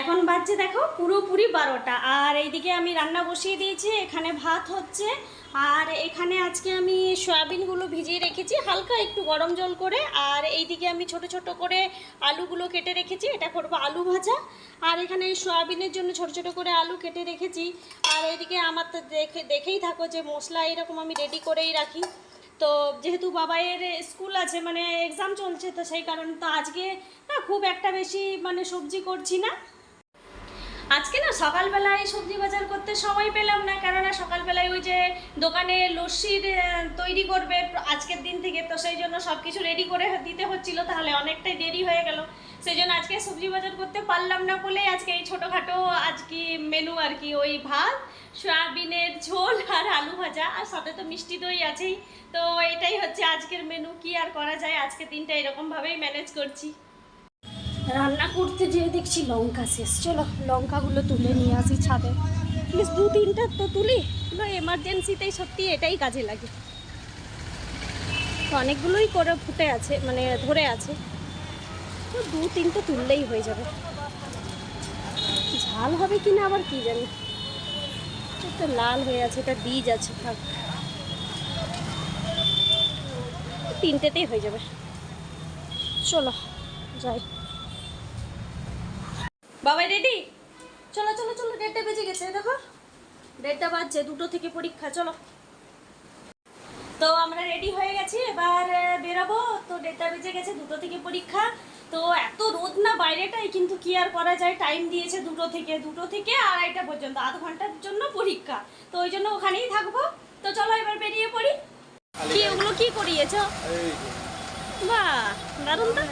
এখন বাজছে দেখো পুরোপুরি বারোটা। আর এইদিকে আমি রান্না বসিয়ে দিয়েছি, এখানে ভাত হচ্ছে। আর এখানে আজকে আমি সয়াবিনগুলো ভিজিয়ে রেখেছি, হালকা একটু গরম জল করে। আর এইদিকে আমি ছোট ছোট করে আলুগুলো কেটে রেখেছি, এটা করব আলু ভাজা। আর এখানে সয়াবিনের জন্য ছোট ছোট করে আলু কেটে রেখেছি। আর এইদিকে আমার তো দেখে, দেখেই থাকো যে মশলা এরকম আমি রেডি করেই রাখি। তো যেহেতু বাবাইয়ের স্কুল আছে মানে এক্সাম চলছে, তো সেই কারণে তো আজকে না খুব একটা বেশি মানে সবজি করছি না। আজকে না সকালবেলায় সবজি বাজার করতে সময় পেলাম না, কেননা সকালবেলায় ওই যে দোকানে লস্যির তৈরি করবে, আজকের দিন থেকে, তো সেই জন্য সব কিছু রেডি করে দিতে হচ্ছিল, তাহলে অনেকটাই দেরি হয়ে গেল। সেই জন্য আজকে সবজি বাজার করতে পারলাম না বলে আজকে এই ছোটোখাটো আজকে মেনু আর কি, ওই ভাত, সয়াবিনের ঝোল আর আলু ভাজা, আর সাথে তো মিষ্টি দই আছেই। তো এটাই হচ্ছে আজকের মেনু কি আর করা যায়? আজকে দিনটা এরকমভাবেই ম্যানেজ করছি। রান্না করতে যেয়ে দেখছি লঙ্কা শেষ। চলো, লঙ্কাগুলো তুলে নিয়ে আসি ছাদে। প্লিজ দু তিনটা তো তুলি। এগুলো এমার্জেন্সিতেই সত্যি এটাই কাজে লাগে। তো অনেকগুলোই করে ফুটে আছে মানে ধরে আছে। তো দু তিনটে তুললেই হয়ে যাবে। ঝাল হবে কি না আবার কি জানি। এটা লাল হয়ে আছে, এটা বীজ আছে, থাক। তিনটেতেই হয়ে যাবে। চলো, যাই। বাবাই রেডি চলো চলো চলো দেড়টা বেজে গেছে দেখো। দেড়টা বাজছে দুটো থেকে পরীক্ষা চলো। তো আমরা রেডি হয়ে গেছি এবার বেরোবো। তো দেড়টা বেজে গেছে দুটো থেকে পরীক্ষা। তো এত রোদ না বাইরেটাই কিন্তু কি আর করা যায়? টাইম দিয়েছে দুটো থেকে দুটো থেকে আড়াইটা পর্যন্ত আধ ঘণ্টার জন্য পরীক্ষা। তো ওই জন্য ওখানেই থাকব। তো চলো এবার বেরিয়ে পড়ি। কি ওগুলো কি করিয়েছ? বাহ দারুণ তো।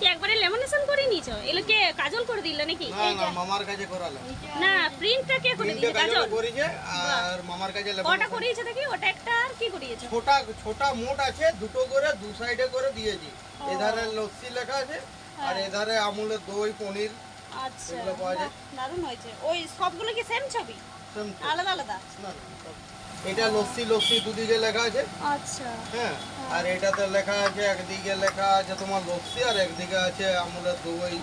কি একবারে লেমিনেশন করে নিয়েছো? এগুলো কে? কাজল করে দিল নাকি? না না মামার কাছে করালাম না প্রিন্টটা কে করে দিয়েছে কাজল করেছে আর মামার কাছে লেবু কটা করিয়েছে দেখি? ওটা একটা আর কি করিয়েছো? ছোটা ছোটা মোট আছে দুটো করে দু সাইডে করে দিয়েছি। এধারে লস্যি লেখা আছে আর এধারে আমুলের দই পনির আচ্ছা এগুলো পাওয়া যায়। দারুণ হয়েছে। ওই সবগুলো কি সেম ছবি? আলাদা আলাদা? না, এটা লস্যি লস্যি দুদিকে লেখা আছে। আচ্ছা। হ্যাঁ। আর এটাতে লেখা আছে একদিকে লেখা আছে তোমার লস্যি আর একদিকে আছে আমুলের দই।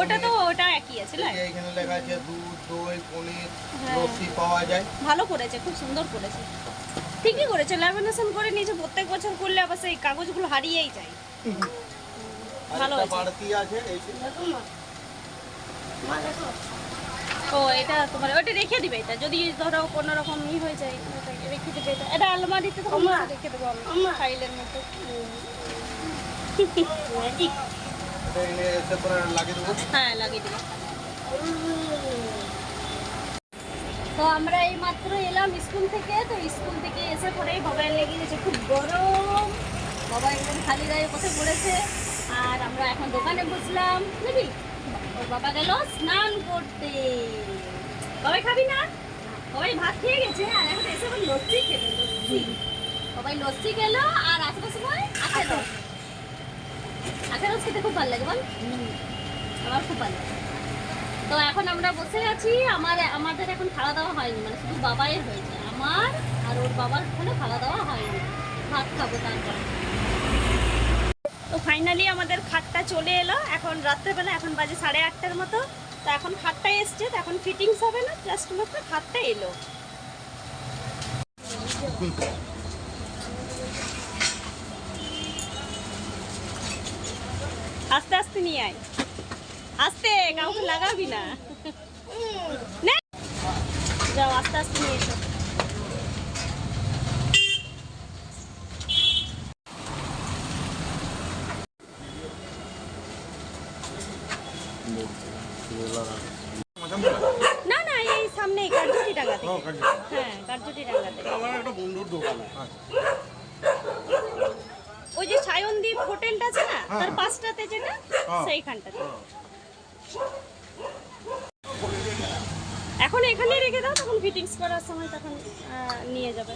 ওটা তো ওটা একই আছে এখানে লেখা আছে দুধ দই পনির হ্যাঁ। লস্যি পাওয়া যায়। ভালো করেছে খুব সুন্দর করেছে। ঠিকই করেছে ল্যামিনেশন করে নিয়েছে প্রত্যেক বছর করলে আবার সেই কাগজগুলো হারিয়েই যায়। ভালো আছে। বাড়তি আছে এই। ও এটা তোমার ওটা রেখে দিবে এটা। যদি ধরো কোনো রকম ই হয়ে যায় রেখে দিবে এটা। এটা আলমারিতে তো আমরা রেখে দেবো আমি ফাইলের মতো। ম্যাজিক। এটা এনে এসে পরে লাগিয়ে দেবো। হ্যাঁ লাগিয়ে দিবে। তো আমরা এই মাত্র এলাম স্কুল থেকে। তো স্কুল থেকে এসে পরেই মোবাইল লেগে গেছে খুব গরম। বাবা একদম খালি গায়ে বসে পড়েছে। আর আমরা এখন দোকানে বসলাম বুঝলি ওর বাবা গেল স্নান করতে। বাবাই খাবি না? সবাই ভাত খেয়ে গেছে আর এখন এসে আবার লস্যি খেলো লস্যি। সবাই লস্যি খেলো আর আসার সময় আখের রস আখের রস খেতে খুব ভালো লাগে বল। আমার খুব ভালো লাগে। তো এখন আমরা বসে আছি আমার আমাদের এখন খাওয়া দাওয়া হয়নি মানে শুধু বাবাইয়ের হয়েছে। আমার আর ওর বাবার কোনো খাওয়া দাওয়া হয়নি। ভাত খাব তারপরে। তো ফাইনালি আমাদের খাটটা চলে এলো। এখন রাত্রেবেলা, এখন বাজে সাড়ে আটটার মতো। তো এখন খাটটা এসছে, তো এখন ফিটিংস হবে না জাস্ট মাত্র খাটটা এলো। আস্তে আস্তে নিয়ে আয়। আস্তে, কাউকে লাগাবি না। যাও, আস্তে আস্তে নিয়ে এসো। না না এই সামনে কার্যটি ডাঙ্গাতে হ্যাঁ কার্যটি ডাঙ্গাতে আমার একটা বন্ধুর দোকান। ওই যে সায়নদীপ হোটেলটা আছে না তার পাশটাতে যেটা হ্যাঁ। সেইখানটাতে। এখন এখানেই রেখে দাও তখন ফিটিংস করার সময় তখন নিয়ে যাবে।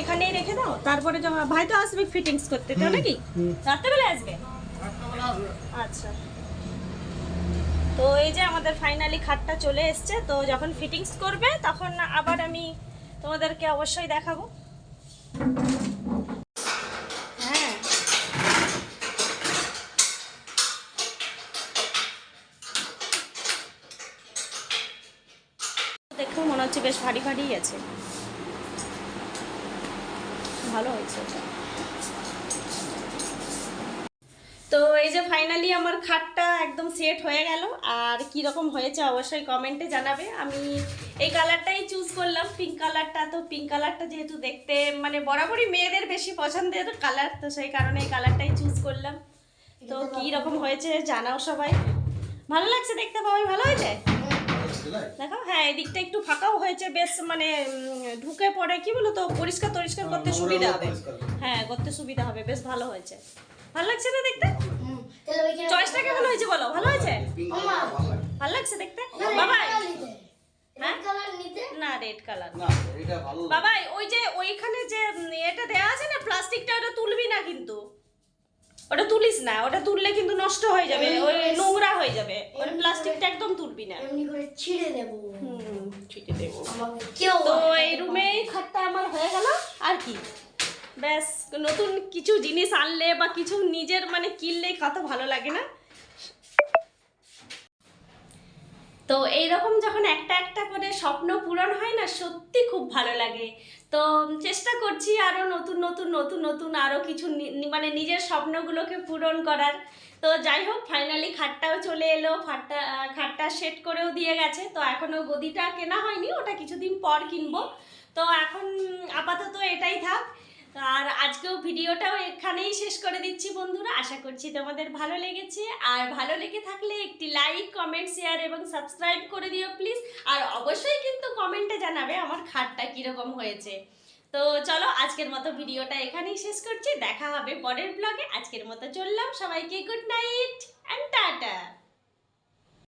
এখানেই রেখে দাও তারপরে ভাই তো আসবে ফিটিংস করতে তাই নাকি? রাত্রেবেলা আসবে। আচ্ছা। তো এই যে আমাদের ফাইনালি খাটটা চলে এসছে তো যখন ফিটিংস করবে তখন আবার আমি তোমাদেরকে অবশ্যই দেখাবো। হ্যাঁ। মনে হচ্ছে বেশ ভারী ভারী আছে। ভালো হয়েছে তো এই যে ফাইনালি আমার খাটটা একদম সেট হয়ে গেল। আর কি রকম হয়েছে অবশ্যই কমেন্টে জানাবে। আমি এই কালারটাই চুজ করলাম পিঙ্ক কালারটা তো পিঙ্ক কালারটা যেহেতু দেখতে মানে বরাবরই মেয়েদের বেশি পছন্দের কালার তো সেই কারণে এই কালারটাই চুজ করলাম। তো কি রকম হয়েছে জানাও সবাই। ভালো লাগছে দেখতে? পাবে ভালো হয়েছে? দেখো হ্যাঁ এদিকটা একটু ফাঁকাও হয়েছে বেশ মানে ঢুকে পড়ে কি বলো তো পরিষ্কার টরিষ্কার করতে সুবিধা হবে। হ্যাঁ করতে সুবিধা হবে বেশ ভালো হয়েছে। ভালো লাগছে না দেখতে? চয়েসটা কেমন হয়েছে বলো ভালো হয়েছে? ভালো লাগছে। দেখতে? হ্যাঁ? নিতে? না রেড কালার না এটা ভালো। লাগে। বাবাই ওই যে ওইখানে যে এটা দেয়া আছে না প্লাস্টিকটা ওটা তুলবি না ওটা তুলিস না ওটা তুললে কিন্তু নষ্ট হয়ে যাবে ওই নোংরা হয়ে যাবে। ওই প্লাস্টিকটা একদম তুলবি না। এমনি করে ছিঁড়ে দেবো। হুম ছিটে দেবো। তো এই রুমে খাটটা আমার হয়ে গেল আর কি? ব্যাস নতুন কিছু জিনিস আনলে বা কিছু নিজের মানে কিনলে কত ভালো লাগে না? তো এইরকম যখন একটা একটা করে স্বপ্ন পূরণ হয় না সত্যি খুব ভালো লাগে। তো চেষ্টা করছি আরও নতুন নতুন নতুন নতুন আরও কিছু মানে নিজের স্বপ্নগুলোকে পূরণ করার। তো যাই হোক ফাইনালি খাটটাও চলে এলো। খাটটা খাটটা সেট করেও দিয়ে গেছে। তো এখনও গদিটা কেনা হয়নি, ওটা কিছুদিন পর কিনবো। তো এখন আপাতত এটাই থাক। আর আজকেও ভিডিওটাও এখানেই শেষ করে দিচ্ছি বন্ধুরা। আশা করছি তোমাদের ভালো লেগেছে। আর ভালো লেগে থাকলে একটি লাইক কমেন্ট শেয়ার এবং সাবস্ক্রাইব করে দিও প্লিজ আর অবশ্যই কমেন্টে জানাবে আমার খাটটা কীরকম হয়েছে। তো চলো আজকের মতো ভিডিওটা এখানেই শেষ করছি। দেখা হবে পরের ব্লগে আজকের মতো চললাম। সবাইকে গুড নাইট অ্যান্ড টাটা।